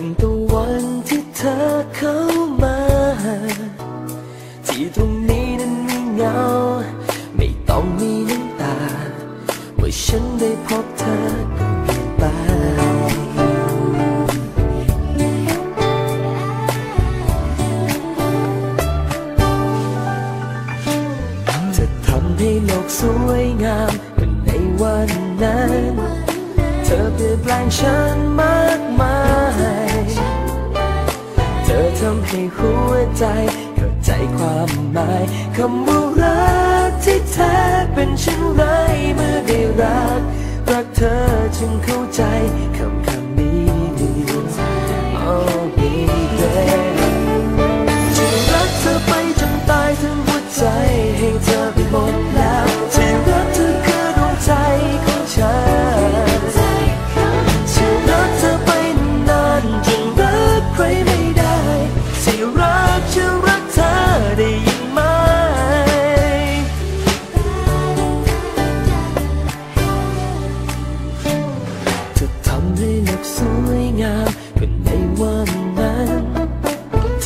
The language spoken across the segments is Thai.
ตั้งแต่วันที่เธอเข้ามา ที่ตรงนี้นั้นไม่เงา ไม่ต้องมีน้ำตา เมื่อฉันได้พบเธอก็เปลี่ยนไปจะทำให้โลกสวยงามเหมือนในวันนั้น เธอเปลี่ยนแปลงฉันมากมาย ให้หัวใจ เข้าใจความหมายคำว่ารักที่แท้เป็นเช่นไรเมื่อได้รัก รักเธอจึงเข้าใจคำคำนี้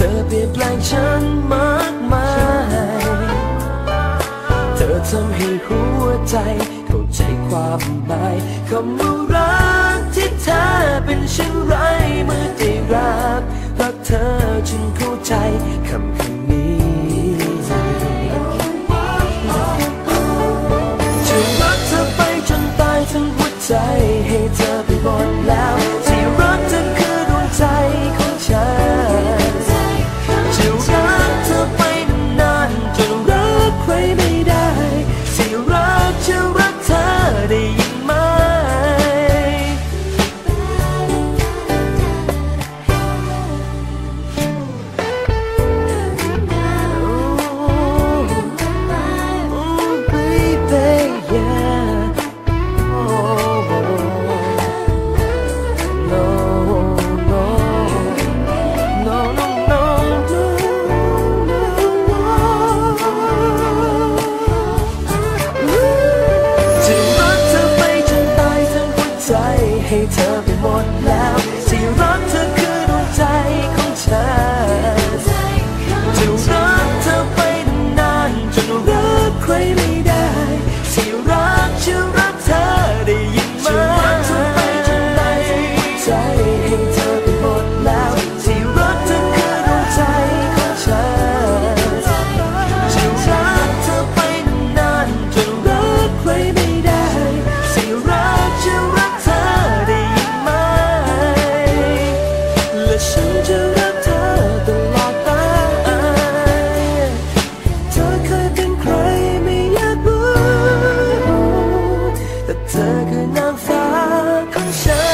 ธอเปลี่ยนแปลงฉันมากมาย เธอทำให้หัวใจเข้าใจความหมายคำว่ารักที่เธอเป็นเช่นไรเมื่อได้รับรักเธอจึงเข้าใจ หมดแล้ว 却难发口声